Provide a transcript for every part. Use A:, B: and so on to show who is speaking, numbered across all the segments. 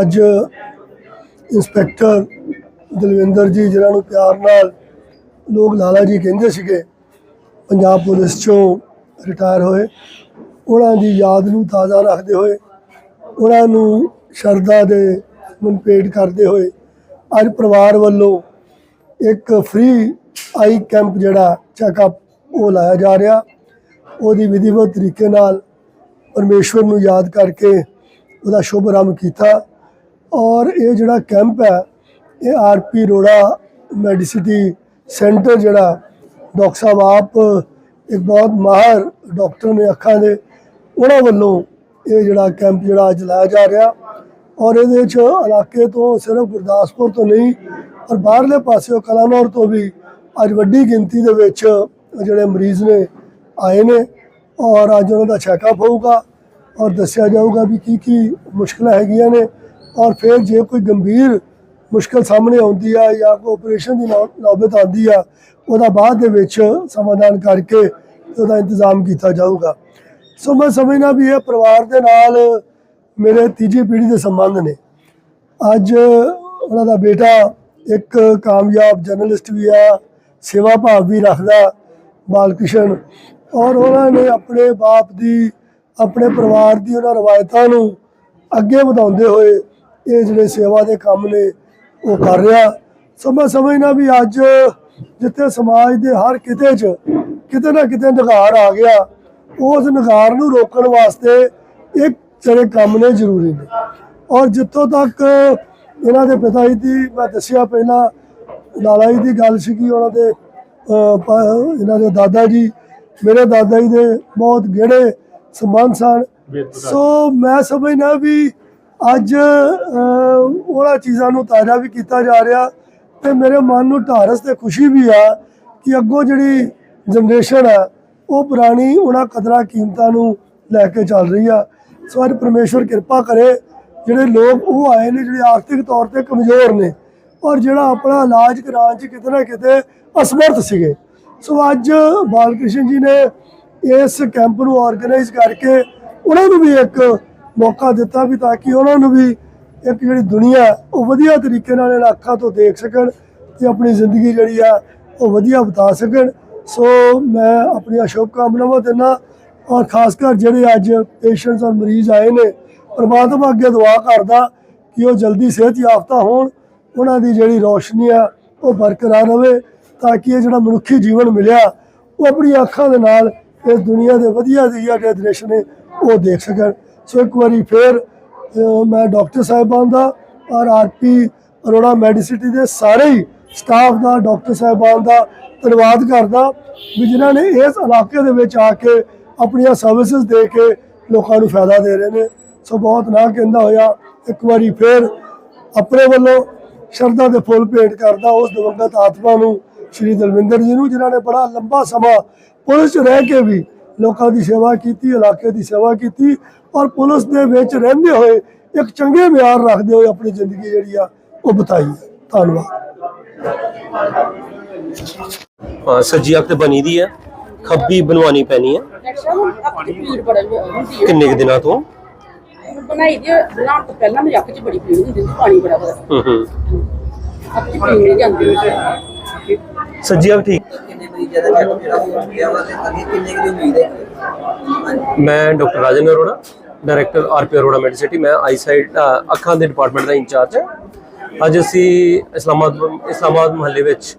A: ਅੱਜ ਇੰਸਪੈਕਟਰ ਦਲਵਿੰਦਰ ਜੀ ਜਿਹਨਾਂ ਨੂੰ ਪਿਆਰ ਨਾਲ ਲੋਕ ਲਾਲਾ ਜੀ ਕਹਿੰਦੇ ਸੀਗੇ, ਪੰਜਾਬ ਪੁਲਿਸ ਚੋਂ ਰਿਟਾਇਰ ਹੋਏ, ਉਹਨਾਂ ਦੀ ਯਾਦ ਨੂੰ ਤਾਜ਼ਾ ਰੱਖਦੇ ਹੋਏ, ਉਹਨਾਂ ਨੂੰ ਸ਼ਰਧਾ ਦੇ ਮੁਨਪੇਟ ਕਰਦੇ ਹੋਏ, ਅੱਜ ਪਰਿਵਾਰ ਵੱਲੋਂ ਇੱਕ ਫ੍ਰੀ ਆਈ ਕੈਂਪ ਜਿਹੜਾ ਚੈੱਕਅਪ ਉਹ ਲਾਇਆ ਜਾ ਰਿਹਾ। ਉਹਦੀ ਵਿਧੀਵਤ ਤਰੀਕੇ ਨਾਲ ਪਰਮੇਸ਼ਵਰ ਨੂੰ ਯਾਦ ਕਰਕੇ ਉਹਦਾ ਸ਼ੁਭ ਆਰੰਭ ਕੀਤਾ। ਔਰ ਇਹ ਜਿਹੜਾ ਕੈਂਪ ਹੈ, ਇਹ ਆਰਪੀ ਰੋੜਾ ਮੈਡੀਸਿਟੀ ਸੈਂਟਰ ਜਿਹੜਾ, ਡਾਕਟਰ ਸਾਹਿਬ ਆਪ ਇੱਕ ਬਹੁਤ ਮਾਹਰ ਡਾਕਟਰ ਨੇ ਅੱਖਾਂ ਦੇ, ਉਹਨਾਂ ਵੱਲੋਂ ਇਹ ਜਿਹੜਾ ਕੈਂਪ ਜਿਹੜਾ ਅੱਜ ਲਾਇਆ ਜਾ ਰਿਹਾ ਔਰ ਇਹਦੇ ਵਿੱਚ ਇਲਾਕੇ ਤੋਂ ਸਿਰਫ ਗੁਰਦਾਸਪੁਰ ਤੋਂ ਨਹੀਂ ਔਰ ਬਾਹਰਲੇ ਪਾਸਿਓਂ ਕਲਾਨੌਰ ਤੋਂ ਵੀ ਅੱਜ ਵੱਡੀ ਗਿਣਤੀ ਦੇ ਵਿੱਚ ਜਿਹੜੇ ਮਰੀਜ਼ ਨੇ ਆਏ ਨੇ ਔਰ ਅੱਜ ਉਹਨਾਂ ਦਾ ਚੈੱਕਅਪ ਹੋਊਗਾ ਔਰ ਦੱਸਿਆ ਜਾਊਗਾ ਵੀ ਕੀ ਕੀ ਮੁਸ਼ਕਲਾਂ ਹੈਗੀਆਂ ਨੇ। ਔਰ ਫਿਰ ਜੇ ਕੋਈ ਗੰਭੀਰ ਮੁਸ਼ਕਲ ਸਾਹਮਣੇ ਆਉਂਦੀ ਆ ਜਾਂ ਕੋਈ ਆਪਰੇਸ਼ਨ ਦੀ ਨੌ- ਨੌਬਤ ਆਉਂਦੀ ਆ, ਉਹਦਾ ਬਾਅਦ ਦੇ ਵਿੱਚ ਸਮਾਧਾਨ ਕਰਕੇ ਉਹਦਾ ਇੰਤਜ਼ਾਮ ਕੀਤਾ ਜਾਊਗਾ। ਸੋ ਮੈਂ ਸਮਝਣਾ ਵੀ ਇਹ ਪਰਿਵਾਰ ਦੇ ਨਾਲ ਮੇਰੇ ਤੀਜੀ ਪੀੜ੍ਹੀ ਦੇ ਸੰਬੰਧ ਨੇ। ਅੱਜ ਉਹਨਾਂ ਦਾ ਬੇਟਾ ਇੱਕ ਕਾਮਯਾਬ ਜਰਨਲਿਸਟ ਵੀ ਆ, ਸੇਵਾ ਭਾਵ ਵੀ ਰੱਖਦਾ, ਬਾਲਕ੍ਰਿਸ਼ਨ। ਔਰ ਉਹਨਾਂ ਨੇ ਆਪਣੇ ਬਾਪ ਦੀ, ਆਪਣੇ ਪਰਿਵਾਰ ਦੀ ਉਹਨਾਂ ਰਵਾਇਤਾਂ ਨੂੰ ਅੱਗੇ ਵਧਾਉਂਦੇ ਹੋਏ ਇਹ ਜਿਹੜੇ ਸੇਵਾ ਦੇ ਕੰਮ ਨੇ ਉਹ ਕਰ ਰਿਹਾ। ਸੋ ਮੈਂ ਸਮਝਦਾ ਵੀ ਅੱਜ ਜਿੱਥੇ ਸਮਾਜ ਦੇ ਹਰ ਕਿਤੇ 'ਚ ਕਿਤੇ ਨਾ ਕਿਤੇ ਨਿਗਾਰ ਆ ਗਿਆ। ਉਸ ਨਿਗਾਰ ਨੂੰ ਰੋਕਣ ਵਾਸਤੇ ਇੱਕ ਜਿਹੜੇ ਕੰਮ ਨੇ ਜ਼ਰੂਰੀ ਨੇ। ਔਰ ਜਿੱਥੋਂ ਤੱਕ ਇਹਨਾਂ ਦੇ ਪਿਤਾ ਜੀ ਦੀ ਮੈਂ ਦੱਸਿਆ ਪਹਿਲਾਂ ਲਾਲਾ ਜੀ ਦੀ ਗੱਲ ਸੀਗੀ ਉਹਨਾਂ ਦੇ ਇਹਨਾਂ ਦੇ ਦਾਦਾ ਜੀ ਮੇਰੇ ਦਾਦਾ ਜੀ ਦੇ ਬਹੁਤ ਗਹਿਰੇ ਸੰਬੰਧ ਸਨ। ਸੋ ਮੈਂ ਸਮਝਦਾ ਵੀ ਅੱਜ ਉਹਨਾਂ ਚੀਜ਼ਾਂ ਨੂੰ ਤਾਜ਼ਾ ਵੀ ਕੀਤਾ ਜਾ ਰਿਹਾ ਤੇ ਮੇਰੇ ਮਨ ਨੂੰ ਢਾਰਸ ਤੇ ਖੁਸ਼ੀ ਵੀ ਆ ਕਿ ਅੱਗੋਂ ਜਿਹੜੀ ਜਨਰੇਸ਼ਨ ਆ, ਉਹ ਪੁਰਾਣੀ ਉਹਨਾਂ ਕਦਰਾਂ ਕੀਮਤਾਂ ਨੂੰ ਲੈ ਕੇ ਚੱਲ ਰਹੀ ਆ। ਸੋ ਅੱਜ ਪਰਮੇਸ਼ਵਰ ਕਿਰਪਾ ਕਰੇ, ਜਿਹੜੇ ਲੋਕ ਉਹ ਆਏ ਨੇ, ਜਿਹੜੇ ਆਰਥਿਕ ਤੌਰ ਤੇ ਕਮਜ਼ੋਰ ਨੇ ਔਰ ਜਿਹੜਾ ਆਪਣਾ ਇਲਾਜ ਕਰਾਉਣ 'ਚ ਕਿਤੇ ਨਾ ਕਿਤੇ ਅਸਮਰਥ ਸੀਗੇ। ਸੋ ਅੱਜ ਬਾਲਕ੍ਰਿਸ਼ਨ ਜੀ ਨੇ ਇਸ ਕੈਂਪ ਨੂੰ ਆਰਗੇਨਾਈਜ਼ ਕਰਕੇ, ਉਹਨਾਂ ਨੂੰ ਵੀ ਇੱਕ ਮੌਕਾ ਦਿੱਤਾ ਵੀ ਤਾਂ ਕਿ ਉਹਨਾਂ ਨੂੰ ਵੀ ਇੱਕ ਜਿਹੜੀ ਦੁਨੀਆ ਉਹ ਵਧੀਆ ਤਰੀਕੇ ਨਾਲ ਇਹਨਾਂ ਅੱਖਾਂ ਤੋਂ ਦੇਖ ਸਕਣ ਤੇ ਆਪਣੀ ਜ਼ਿੰਦਗੀ ਜਿਹੜੀ ਆ, ਉਹ ਵਧੀਆ ਬਤਾ ਸਕਣ। ਸੋ ਮੈਂ ਆਪਣੀਆਂ ਸ਼ੁਭਕਾਮਨਾਵਾਂ ਦਿੰਦਾ ਔਰ ਖਾਸ ਕਰ ਜਿਹੜੇ ਅੱਜ ਪੇਸ਼ੈਂਟਸ ਔਰ ਮਰੀਜ਼ ਆਏ ਨੇ, ਪਰਮਾਤਮਾ ਅੱਗੇ ਦੁਆ ਕਰਦਾ ਕਿ ਉਹ ਜਲਦੀ ਸਿਹਤ ਯਾਫਤਾ ਹੋਣ, ਉਹਨਾਂ ਦੀ ਜਿਹੜੀ ਰੋਸ਼ਨੀ ਆ, ਉਹ ਬਰਕਰਾਰ ਰਵੇ ਤਾਂ ਕਿ ਇਹ ਜਿਹੜਾ ਮਨੁੱਖੀ ਜੀਵਨ ਮਿਲਿਆ, ਉਹ ਆਪਣੀ ਅੱਖਾਂ ਦੇ ਨਾਲ ਇਸ ਦੁਨੀਆ ਦੇ ਵਧੀਆ ਵਧੀਆ ਜਿਹੜੇ ਦ੍ਰਿਸ਼ ਨੇ, ਉਹ ਦੇਖ ਸਕਣ। ਸੋ ਇੱਕ ਵਾਰੀ ਫੇਰ ਮੈਂ ਡਾਕਟਰ ਸਾਹਿਬਾਨ ਦਾ ਔਰ ਆਰਪੀ ਅਰੋੜਾ ਮੈਡੀਸਿਟੀ ਦੇ ਸਾਰੇ ਹੀ ਸਟਾਫ ਦਾ, ਡਾਕਟਰ ਸਾਹਿਬਾਨ ਦਾ ਧੰਨਵਾਦ ਕਰਦਾ ਵੀ ਜਿਨ੍ਹਾਂ ਨੇ ਇਸ ਇਲਾਕੇ ਦੇ ਵਿੱਚ ਆ ਕੇ ਆਪਣੀਆਂ ਸਰਵਿਸਿਜ਼ ਦੇ ਕੇ ਲੋਕਾਂ ਨੂੰ ਫਾਇਦਾ ਦੇ ਰਹੇ ਨੇ। ਸੋ ਬਹੁਤ ਨਾ ਕਹਿੰਦਾ ਹੋਇਆ, ਇੱਕ ਵਾਰੀ ਫੇਰ ਆਪਣੇ ਵੱਲੋਂ ਸ਼ਰਧਾ ਦੇ ਫੁੱਲ ਭੇਟ ਕਰਦਾ ਉਸ ਦਿਵੰਗਤ ਆਤਮਾ ਨੂੰ, ਸ਼੍ਰੀ ਦਲਵਿੰਦਰ ਜੀ ਨੂੰ, ਜਿਨ੍ਹਾਂ ਨੇ ਬੜਾ ਲੰਬਾ ਸਮਾਂ ਪੁਲਿਸ 'ਚ ਰਹਿ ਕੇ ਵੀ ਲੋਕਾਂ ਦੀ ਸੇਵਾ ਕੀਤੀ, ਇਲਾਕੇ ਦੀ ਸੇਵਾ ਕੀਤੀ। ਔਰ ਪੁਲਿਸ ਦੇ ਵਿੱਚ ਰਹਿੰਦੇ ਹੋਏ ਇੱਕ ਚੰਗੇ ਮਿਆਰ ਰੱਖਦੇ ਹੋਏ ਆਪਣੀ ਜ਼ਿੰਦਗੀ ਜਿਹੜੀ ਆ ਉਹ ਬਤਾਈ। ਧੰਨਵਾਦ।
B: ਹਾਂ ਸੱਜੀ ਅੱਖ ਤੇ ਬਣੀ ਦੀ ਹੈ ਖੱਬੀ ਬਣਵਾਣੀ ਪੈਣੀ ਹੈ ਕਿੰਨੇ ਕੁ ਦਿਨਾਂ ਤੋਂ?
C: ਬਣਾਈ ਦੀ ਬਣਾਉਣ ਤੋਂ ਪਹਿਲਾਂ ਮੇਰੀ ਅੱਖ 'ਚ ਬੜੀ ਪੀੜ ਹੁੰਦੀ ਸੀ ਪਾਣੀ ਬੜਾ ਬੜਾ।
B: ਹੂੰ ਹੂੰ।
C: ਅੱਖ 'ਚ ਪੀੜ ਨਹੀਂ ਜਾਂਦੀ
B: ਸੱਜੀ ਅੱਖ ਠੀਕ? ਮੈਂ doctor Rajan Arora. Director RP Arora medicity ਮੈਂ ਆਈਸਾਈਟ ਅੱਖਾਂ ਦੇ ਡਿਪਾਰਟਮੈਂਟ ਦਾ ਇੰਚਾਰਜ ਹਾਂ। ਅੱਜ ਅਸੀਂ ਇਸਲਾਮਾਬਾਦ ਇਸਲਾਮਾਬਾਦ ਮਹੱਲੇ ਵਿੱਚ,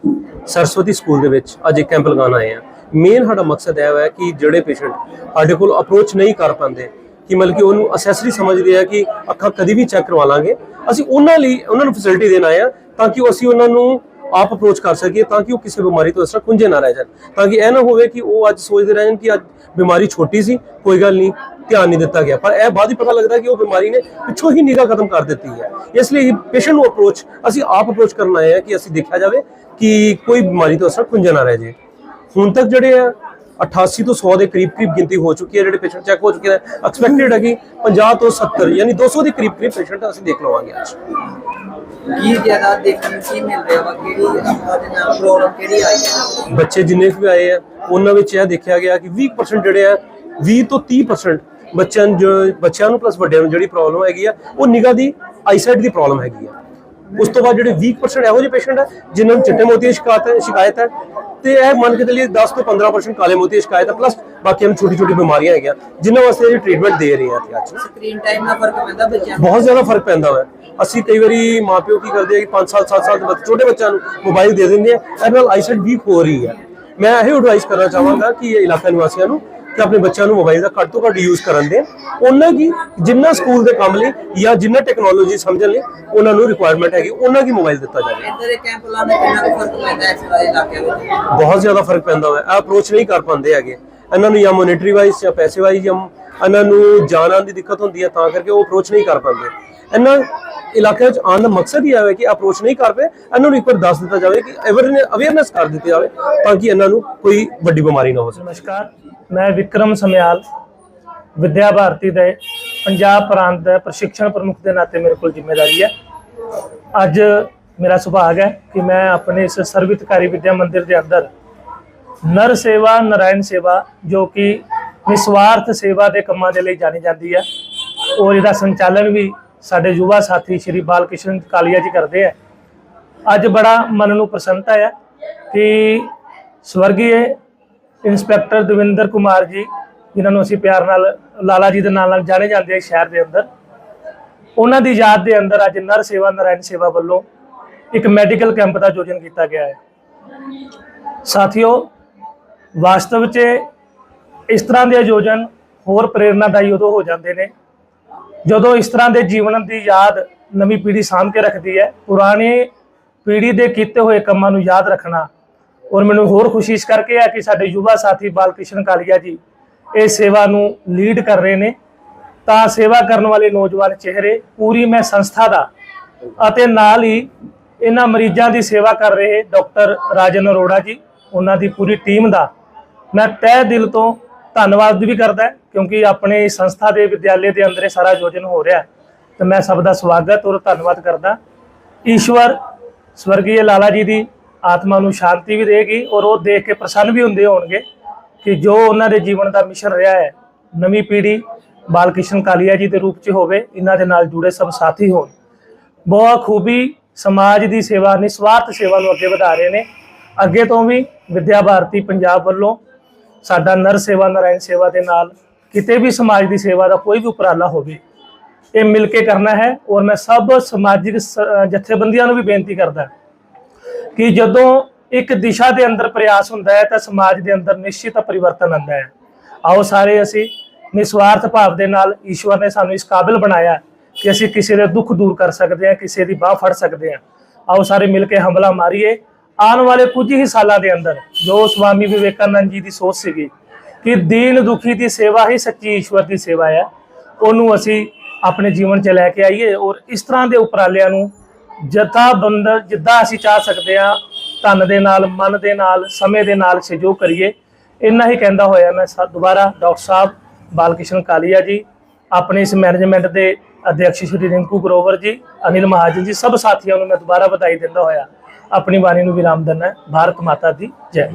B: ਸਰਸਵਤੀ ਸਕੂਲ ਦੇ ਵਿੱਚ ਅੱਜ ਇੱਕ ਕੈਂਪ ਲਗਾਉਣ ਆਏ ਹਾਂ। ਮੇਨ ਸਾਡਾ ਮਕਸਦ ਇਹ ਹੈ ਕਿ ਜਿਹੜੇ ਪੇਸ਼ੈਂਟ ਸਾਡੇ ਕੋਲ ਅਪਰੋਚ ਨਹੀਂ ਕਰ ਪਾਉਂਦੇ, ਕਿ ਮਤਲਬ ਕਿ ਉਹਨੂੰ ਅਸੈਸਰੀ ਸਮਝਦੇ ਆ ਕਿ ਅੱਖਾਂ ਕਦੀ ਵੀ ਚੈੱਕ ਕਰਵਾ ਲਾਂਗੇ। ਅਸੀਂ ਉਹਨਾਂ ਲਈ, ਉਹਨਾਂ ਨੂੰ ਫੈਸਿਲਿਟੀ ਦੇਣ ਆਏ ਆ ਤਾਂ ਕਿ ਉਹ ਅਸੀਂ ਉਹਨਾਂ ਨੂੰ ਆਪ ਅਪਰੋਚ ਕਰ ਸਕੀਏ ਤਾਂ ਕਿ ਉਹ ਕਿਸੇ ਬਿਮਾਰੀ ਤੋਂ ਇਸ ਤਰ੍ਹਾਂ ਖੁੰਝੇ ਨਾ ਰਹਿ ਜਾਣ। ਤਾਂ ਕਿ ਇਹ ਨਾ ਹੋਵੇ ਕਿ ਉਹ ਅੱਜ ਸੋਚਦੇ ਰਹਿ ਜਾਣ ਕਿ ਅੱਜ ਬਿਮਾਰੀ ਛੋਟੀ ਸੀ, ਕੋਈ ਗੱਲ ਨਹੀਂ, ਧਿਆਨ ਨਹੀਂ ਦਿੱਤਾ ਗਿਆ। ਪਰ ਇਹ ਬਾਅਦ ਹੀ ਪਤਾ ਲੱਗਦਾ ਕਿ ਉਹ ਬਿਮਾਰੀ ਨੇ ਪਿੱਛੋਂ ਹੀ ਨਿਗਾਹ ਖਤਮ ਕਰ ਦਿੱਤੀ ਹੈ। ਇਸ ਲਈ ਪੇਸ਼ੈਂਟ ਨੂੰ ਅਪਰੋਚ ਅਸੀਂ ਆਪ ਅਪਰੋਚ ਕਰਨ ਆਏ ਹਾਂ ਕਿ ਅਸੀਂ ਦੇਖਿਆ ਜਾਵੇ ਕਿ ਕੋਈ ਬਿਮਾਰੀ ਤੋਂ ਅਸਰ ਤਰ੍ਹਾਂ ਨਾ ਰਹਿ ਜਾਏ। ਹੁਣ ਤੱਕ ਜਿਹੜੇ ਆ 88 ਤੋਂ 100 ਦੇ ਕਰੀਬ ਕਰੀਬ ਗਿਣਤੀ ਹੋ ਚੁੱਕੀ ਹੈ, ਜਿਹੜੇ ਪੇਸ਼ੈਂਟ ਚੈੱਕ ਹੋ ਚੁੱਕੇ ਨੇ। ਐਕਸਪੈਕਟਡ ਹੈ ਕਿ 50 ਤੋਂ 70 ਯਾਨੀ 200 ਦੇ ਕਰੀਬ ਕਰੀਬ ਪੇਸ਼ੈਂਟ ਅਸੀਂ ਦੇਖ ਲਵਾਂਗੇ ਅੱਜ।
D: ਕੀ ਜ਼ਿਆਦਾ ਦੇਖਣ ਨੂੰ ਕੀ ਮਿਲ ਰਿਹਾ ਵਾ? ਕਿਹੜੀ ਅੱਖਾਂ ਦੇ ਨਾਲ ਪ੍ਰੋਬਲਮ ਕਿਹੜੀ ਆਈ ਹੈ
B: ਬੱਚੇ ਜਿੰਨੇ ਵੀ ਆਏ ਆ ਉਹਨਾਂ ਵਿੱਚ ਇਹ ਦੇਖਿਆ ਗਿਆ ਕਿ 20% ਜਿਹੜੇ ਆ 20 ਤੋਂ 30% ਬੱਚਿਆਂ ਜੋ ਬੱਚਿਆਂ ਨੂੰ ਪਲੱਸ ਵੱਡਿਆਂ ਨੂੰ ਜਿਹੜੀ ਪ੍ਰੋਬਲਮ ਹੈਗੀ ਆ ਉਹ ਨਿਗਾਹ ਦੀ ਆਈਸਾਈਟ ਦੀ ਪ੍ਰੋਬਲਮ ਹੈਗੀ ਆ। ਉਸ ਤੋਂ ਬਾਅਦ ਜਿਹੜੇ 20% ਇਹੋ ਜਿਹੇ ਪੇਸ਼ੈਂਟ ਹੈ ਜਿਨ੍ਹਾਂ ਨੂੰ ਚਿੱਟੇ ਮੋਤੀ ਦੀ ਸ਼ਿਕਾਇਤ ਹੈ ਸ਼ਿਕਾਇਤ ਹੈ ਤੇ ਇਹ ਮੰਨ ਕੇ ਚੱਲੀਏ 10 ਤੋਂ 15% ਕਾਲੇ ਮੋਤੀ ਦੀ ਸ਼ਿਕਾਇਤ ਹੈ ਪਲੱਸ ਬਾਕੀਆਂ ਨੂੰ ਛੋਟੀ ਛੋਟੀ ਬਿਮਾਰੀਆਂ ਹੈਗੀਆਂ ਜਿਨ੍ਹਾਂ ਵਾਸਤੇ ਅਸੀਂ ਟ੍ਰੀਟਮੈਂਟ ਦੇ ਰਹੇ ਹਾਂ ਅੱਜ।
D: ਸਕਰੀਨ ਟਾਈਮ ਨਾਲ ਫ਼ਰਕ ਪੈਂਦਾ ਬੱਚਿਆਂ
B: ਬਹੁਤ ਜ਼ਿਆਦਾ ਫ਼ਰਕ ਪੈਂਦਾ ਹੈ ਅਸੀਂ ਕਈ ਵਾਰੀ ਮਾਪਿਓ ਕੀ ਕਰਦੇ ਆ ਕਿ 5 ਸਾਲ 7 ਸਾਲ ਦੇ ਬੱਚੇ ਛੋਟੇ ਬੱਚਿਆਂ ਨੂੰ ਮੋਬਾਈਲ ਦੇ ਦਿੰਦੇ ਆ ਇਹਦੇ ਨਾਲ ਆਈਸਾਈਟ ਵੀਕ ਹੋ ਰਹੀ ਹੈ। ਮੈਂ ਇਹ ਐਡਵਾਈਸ ਕਰਨਾ ਚਾਹਾਂਗਾ ਕਿ ਇਹ ਇਲਾਕਾ ਨਿਵਾਸੀਆਂ ਨੂੰ ਕਿ ਆਪਣੇ ਬੱਚਿਆਂ ਨੂੰ ਮੋਬਾਈਲ ਦਾ ਘੱਟ ਤੋਂ ਘੱਟ ਯੂਜ਼ ਕਰਨ ਦੇਣ। ਉਹਨਾਂ ਕੀ ਜਿੰਨਾ ਸਕੂਲ ਦੇ ਕੰਮ ਲਈ ਜਾਂ ਜਿੰਨਾ ਟੈਕਨੋਲੋਜੀ ਸਮਝਣ ਲਈ ਉਹਨਾਂ ਨੂੰ ਰਿਕੁਆਇਰਮੈਂਟ ਹੈਗੀ ਉਹਨਾਂ ਕੀ ਮੋਬਾਈਲ ਦਿੱਤਾ ਜਾਵੇ।
D: ਇੱਧਰ ਦੇ ਕੈਂਪ ਲਾਉਣ ਨਾਲ ਕਿੰਨਾ ਫ਼ਰਕ ਪੈਂਦਾ ਇਸ ਦੇ ਇਲਾਕੇ ਵਿੱਚ?
B: ਬਹੁਤ ਜ਼ਿਆਦਾ ਫ਼ਰਕ ਪੈਂਦਾ ਹੋਇਆ ਇਹ ਅਪਰੋਚ ਨਹੀਂ ਕਰ ਪਾਉਂਦੇ ਹੈਗੇ। ਇਹਨਾਂ ਨੂੰ ਜਾਂ ਮੋਨਿਟਰੀ ਵਾਈਜ਼ ਜਾਂ ਪੈਸੇ ਵਾਈਜ਼ ਜਾਂ ਇਹਨਾਂ ਨੂੰ ਜਾਣ ਦੀ ਦਿੱਕਤ ਹੁੰਦੀ ਹੈ ਤਾਂ ਕਰਕੇ ਉਹ ਅਪਰੋਚ ਨਹੀਂ ਕਰ ਪਾਉਂਦੇ। ਇਹਨਾਂ ਇਲਾਕਿਆਂ 'ਚ ਆਉਣ ਦਾ ਮਕਸਦ ਹੀ ਆਵੇ ਕਿ ਅਪਰੋਚ ਨਹੀਂ ਕਰ ਪਏ ਇਹਨਾਂ ਨੂੰ ਇੱਕ ਵਾਰ ਦੱਸ ਦਿੱਤਾ ਜਾਵੇ ਕਿ ਅਵੇਅਰਨੈਸ ਕਰ ਦਿੱਤੀ ਜਾਵੇ ਤਾਂ ਕਿ ਇਹਨਾਂ ਨੂੰ ਕੋਈ ਵੱਡੀ ਬਿਮਾਰੀ ਨਾ ਹੋ ਸਕੇ।
E: ਨਮਸਕਾਰ, ਮੈਂ ਵਿਕਰਮ ਸਮਿਆਲ, ਵਿਦਿਆ ਭਾਰਤੀ ਦੇ ਪੰਜਾਬ ਪ੍ਰਾਂਤ ਦੇ ਪ੍ਰਸ਼ਿਕਸ਼ਣ ਪ੍ਰਮੁੱਖ ਦੇ ਨਾਤੇ ਮੇਰੇ ਕੋਲ ਜ਼ਿੰਮੇਵਾਰੀ ਹੈ। ਅੱਜ ਮੇਰਾ ਸੁਭਾਗ ਹੈ ਕਿ ਮੈਂ ਆਪਣੇ ਇਸ ਸਰਵਿਤਕਾਰੀ ਵਿਦਿਆ ਮੰਦਿਰ ਦੇ ਅੰਦਰ ਨਰ ਸੇਵਾ, ਨਰਾਇਣ ਸੇਵਾ ਜੋ ਕਿ ਨਿਸਵਾਰਥ ਸੇਵਾ ਦੇ ਕੰਮਾਂ ਦੇ ਲਈ ਜਾਣੀ ਜਾਂਦੀ ਹੈ ਔਰ ਇਹਦਾ ਸੰਚਾਲਨ ਵੀ ਸਾਡੇ ਯੁਵਾ ਸਾਥੀ ਸ਼੍ਰੀ ਬਾਲ ਕਾਲੀਆ ਜੀ ਕਰਦੇ ਹੈ ਅੱਜ ਬੜਾ ਮਨ ਨੂੰ ਪ੍ਰਸੰਨਤਾ ਹੈ ਕਿ ਸਵਰਗੀ ਇੰਸਪੈਕਟਰ ਦਵਿੰਦਰ ਕੁਮਾਰ ਜੀ, ਜਿਨ੍ਹਾਂ ਨੂੰ ਅਸੀਂ ਪਿਆਰ ਨਾਲ, ਲਾਲਾ ਜੀ ਦੇ ਨਾਲ ਨਾਲ ਜਾਣੇ ਜਾਂਦੇ ਆ ਸ਼ਹਿਰ ਦੇ ਅੰਦਰ। ਉਹਨਾਂ ਦੀ ਯਾਦ ਦੇ ਅੰਦਰ ਅੱਜ ਨਰ ਸੇਵਾ, ਨਾਰਾਇਣ ਸੇਵਾ ਵੱਲੋਂ ਇੱਕ ਮੈਡੀਕਲ ਕੈਂਪ ਦਾ ਆਯੋਜਨ ਕੀਤਾ ਗਿਆ ਹੈ। ਸਾਥੀਓ, ਵਾਸਤਵ 'ਚ ਇਸ ਤਰ੍ਹਾਂ ਦੇ ਆਯੋਜਨ ਹੋਰ ਪ੍ਰੇਰਨਾਦਾਈ ਉਦੋਂ ਹੋ ਜਾਂਦੇ ਨੇ ਜਦੋਂ ਇਸ ਤਰ੍ਹਾਂ ਦੇ ਜੀਵਨ ਦੀ ਯਾਦ ਨਵੀਂ ਪੀੜ੍ਹੀ ਸਾਂਭ ਕੇ ਰੱਖਦੀ ਹੈ, ਪੁਰਾਣੀ ਪੀੜ੍ਹੀ ਦੇ ਕੀਤੇ ਹੋਏ ਕੰਮਾਂ ਨੂੰ ਯਾਦ ਰੱਖਣਾ। ਔਰ ਮੈਨੂੰ ਹੋਰ ਖੁਸ਼ੀ ਇਸ ਕਰਕੇ ਹੈ ਕਿ ਸਾਡੇ ਯੁਵਾ ਸਾਥੀ ਬਾਲਕ੍ਰਿਸ਼ਨ ਕਾਲੀਆ ਜੀ ਇਹ ਸੇਵਾ ਨੂੰ ਲੀਡ ਕਰ ਰਹੇ ਨੇ। ਤਾਂ ਸੇਵਾ ਕਰਨ ਵਾਲੇ ਨੌਜਵਾਨ ਚਿਹਰੇ ਪੂਰੀ ਮੈਂ ਸੰਸਥਾ ਦਾ ਅਤੇ ਨਾਲ ਹੀ ਇਹਨਾਂ ਮਰੀਜ਼ਾਂ ਦੀ ਸੇਵਾ ਕਰ ਰਹੇ ਡਾਕਟਰ ਰਾਜਨ ਅਰੋੜਾ ਜੀ, ਉਹਨਾਂ ਦੀ ਪੂਰੀ ਟੀਮ ਦਾ। ਮੈਂ ਤਹਿ ਦਿਲ ਤੋਂ ਧੰਨਵਾਦ ਵੀ ਕਰਦਾ ਕਿਉਂਕਿ ਆਪਣੇ ਸੰਸਥਾ ਦੇ ਵਿਦਿਆਲੇ ਦੇ ਅੰਦਰ ਇਹ ਸਾਰਾ ਆਯੋਜਨ ਹੋ ਰਿਹਾ ਹੈ। ਤੇ ਮੈਂ ਸਭ ਦਾ ਸਵਾਗਤ ਔਰ ਧੰਨਵਾਦ ਕਰਦਾ। ਈਸ਼ਵਰ ਸਵਰਗੀ ਲਾਲਾ ਜੀ ਦੀ ਆਤਮਾ ਨੂੰ ਸ਼ਾਂਤੀ ਵੀ ਦੇਗੀ ਔਰ ਉਹ ਦੇਖ ਕੇ ਪ੍ਰਸੰਨ ਵੀ ਹੁੰਦੇ ਹੋਣਗੇ ਕਿ ਜੋ ਉਹਨਾਂ ਦੇ ਜੀਵਨ ਦਾ ਮਿਸ਼ਨ ਰਿਹਾ ਹੈ, ਨਵੀਂ ਪੀੜ੍ਹੀ ਬਾਲਕ੍ਰਿਸ਼ਨ ਕਾਲੀਆ ਜੀ ਦੇ ਰੂਪ 'ਚ ਹੋਵੇ, ਇਹਨਾਂ ਦੇ ਨਾਲ ਜੁੜੇ ਸਭ ਸਾਥੀ ਹੋਣ। ਬਹੁਤ ਖੂਬੀ ਸਮਾਜ ਦੀ ਸੇਵਾ, ਨਿਸਵਾਰਥ ਸੇਵਾ ਨੂੰ ਅੱਗੇ ਵਧਾ ਰਹੇ ਨੇ। ਅੱਗੇ ਤੋਂ ਵੀ ਵਿਦਿਆ ਭਾਰਤੀ ਪੰਜਾਬ ਵੱਲੋਂ ਸਾਡਾ ਨਰ ਸੇਵਾ, ਨਾਰਾਇਣ ਸੇਵਾ ਦੇ ਨਾਲ ਕਿਤੇ ਵੀ ਸਮਾਜ ਦੀ ਸੇਵਾ ਦਾ ਕੋਈ ਵੀ ਉਪਰਾਲਾ ਹੋਵੇ, ਇਹ ਮਿਲ ਕੇ ਕਰਨਾ ਹੈ ਔਰ ਮੈਂ ਸਭ ਸਮਾਜਿਕ ਸ- ਜਥੇਬੰਦੀਆਂ ਨੂੰ ਵੀ ਬੇਨਤੀ ਕਰਦਾ ਕਿ ਜਦੋਂ ਇੱਕ ਦਿਸ਼ਾ ਦੇ ਅੰਦਰ ਪ੍ਰਯਾਸ ਹੁੰਦਾ ਹੈ ਤਾਂ ਸਮਾਜ ਦੇ ਅੰਦਰ ਨਿਸ਼ਚਿਤ ਪਰਿਵਰਤਨ ਆਉਂਦਾ ਹੈ। ਆਓ ਸਾਰੇ ਅਸੀਂ ਨਿਸਵਾਰਥ ਭਾਵ ਦੇ ਨਾਲ ਈਸ਼ਵਰ ਨੇ ਸਾਨੂੰ ਇਸ ਕਾਬਿਲ ਬਣਾਇਆ ਕਿ ਅਸੀਂ ਕਿਸੇ ਦੇ ਦੁੱਖ ਦੂਰ ਕਰ ਸਕਦੇ ਹਾਂ, ਕਿਸੇ ਦੀ ਬਾਹ ਫੜ ਸਕਦੇ ਹਾਂ। ਆਓ ਸਾਰੇ ਮਿਲ ਕੇ ਹਮਲਾ ਮਾਰੀਏ। ਆਉਣ ਵਾਲੇ ਕੁਝ ਹੀ ਸਾਲਾਂ ਦੇ ਅੰਦਰ ਜੋ ਸਵਾਮੀ ਵਿਵੇਕਾਨੰਦ ਜੀ ਦੀ ਸੋਚ ਸੀਗੀ ਕਿ ਦੀਨ ਦੁਖੀ ਦੀ ਸੇਵਾ ਹੀ ਸੱਚੀ ਈਸ਼ਵਰ ਦੀ ਸੇਵਾ ਹੈ ਉਹਨੂੰ ਅਸੀਂ ਆਪਣੇ ਜੀਵਨ 'ਚ ਲੈ ਕੇ ਆਈਏ ਔਰ ਇਸ ਤਰ੍ਹਾਂ ਦੇ ਉਪਰਾਲਿਆਂ ਨੂੰ ਜਥਾ ਬੰਦ ਜਿੱਦਾਂ ਅਸੀਂ ਚਾਹ ਸਕਦੇ ਹਾਂ, ਧਨ ਦੇ ਨਾਲ, ਮਨ ਦੇ ਨਾਲ, ਸਮੇਂ ਦੇ ਨਾਲ ਸਹਿਯੋਗ ਕਰੀਏ, ਇੰਨਾ ਹੀ ਕਹਿੰਦਾ ਹੋਇਆ ਮੈਂ ਦੁਬਾਰਾ ਡਾਕਟਰ ਸਾਹਿਬ ਬਾਲਕ੍ਰਿਸ਼ਨ ਕਾਲੀਆ ਜੀ, ਆਪਣੇ ਇਸ ਮੈਨੇਜਮੈਂਟ ਦੇ ਅਧਿਕਸ਼ ਸ਼੍ਰੀ ਰਿੰਕੂ ਗਰੋਵਰ ਜੀ, ਅਨਿਲ ਮਹਾਜਨ ਜੀ, ਸਭ ਸਾਥੀਆਂ ਨੂੰ ਮੈਂ ਦੁਬਾਰਾ ਵਧਾਈ ਦਿੰਦਾ ਹੋਇਆ। ਆਪਣੀ ਬਾਣੀ ਨੂੰ ਵਿਰਾਮ ਦਿੰਦਾ ਭਾਰਤ ਮਾਤਾ ਦੀ ਜੈ।